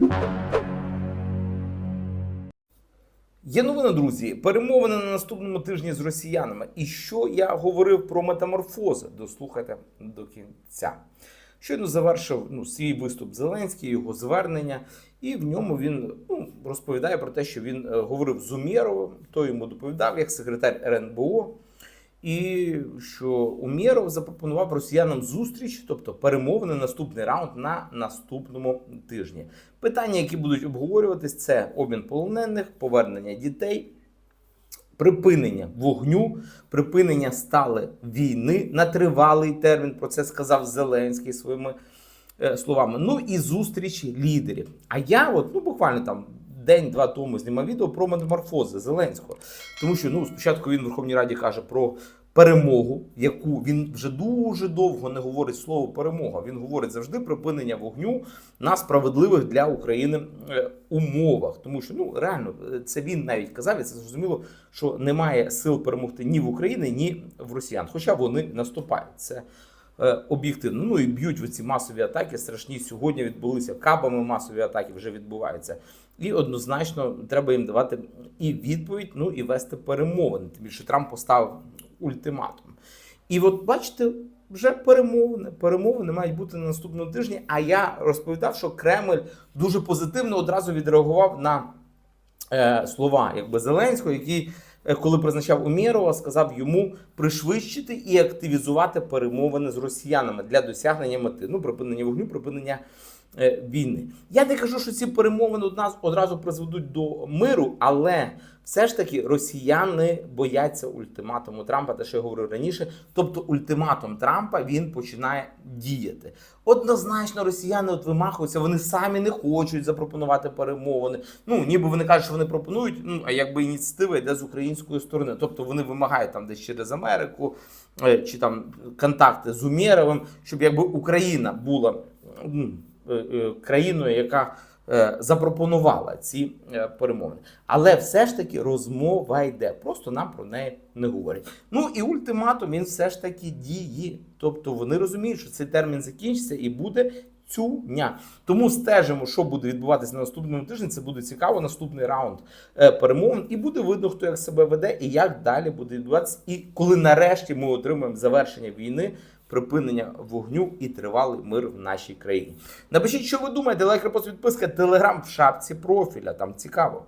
Є новина, друзі. Перемовини на наступному тижні з росіянами. І що я говорив про метаморфози? Дослухайте до кінця. Щойно завершив ну, свій виступ Зеленський, його звернення, і в ньому він ну, розповідає про те, що він е, говорив з Умєровим, той йому доповідав як секретар РНБО. І що Умєров запропонував росіянам зустріч, тобто перемовини, наступний раунд на наступному тижні. Питання, які будуть обговорюватись, це обмін полонених, повернення дітей, припинення вогню, припинення стали війни на тривалий термін. Про це сказав Зеленський своїми е, словами. Ну і зустрічі лідерів. А я, от ну буквально там. День-два тому знімав відео про метаморфози Зеленського, тому що ну спочатку він в Верховній Раді каже про перемогу, яку він вже дуже довго не говорить слово перемога. Він говорить завжди припинення вогню на справедливих для України е, умовах. Тому що ну реально е, це він навіть казав, і це зрозуміло, що немає сил перемогти ні в Україні, ні в Росіян. Хоча вони наступають. Це об'єктивно. Ну і б'ють в ці масові атаки. Страшні сьогодні відбулися кабами. Масові атаки вже відбуваються. І однозначно треба їм давати і відповідь, ну і вести перемовини. Тим більше Трамп поставив ультиматум. І от бачите, вже перемовини. Перемовини мають бути на наступному тижні. А я розповідав, що Кремль дуже позитивно одразу відреагував на е, слова якби Зеленського, який, е, коли призначав Умєрова, сказав йому пришвидшити і активізувати перемовини з росіянами для досягнення мети. Ну, припинення вогню, припинення е, війни. Я не кажу, що ці перемовини од нас одразу призведуть до миру, але все ж таки росіяни бояться ультиматуму Трампа, те, що я говорив раніше. Тобто, ультиматум Трампа він починає діяти. Однозначно, росіяни от вимахуються, вони самі не хочуть запропонувати перемовини. Ну ніби вони кажуть, що вони пропонують. Ну а якби ініціатива йде з української сторони, тобто вони вимагають там десь через Америку е, чи там контакти з Умєровим, щоб якби Україна була е, е, країною, яка е, запропонувала ці е, перемовини. Але все ж таки розмова йде. Просто нам про неї не говорять. Ну і ультиматум він все ж таки діє. Тобто вони розуміють, що цей термін закінчиться і буде. Цю дня тому стежимо, що буде відбуватися на наступному тижні. Це буде цікаво. Наступний раунд е, перемовин, і буде видно, хто як себе веде і як далі буде відбуватися. І коли нарешті ми отримаємо завершення війни, припинення вогню і тривалий мир в нашій країні. Напишіть, що ви думаєте, лайк, репост, підписка, телеграм в шапці профіля. Там цікаво.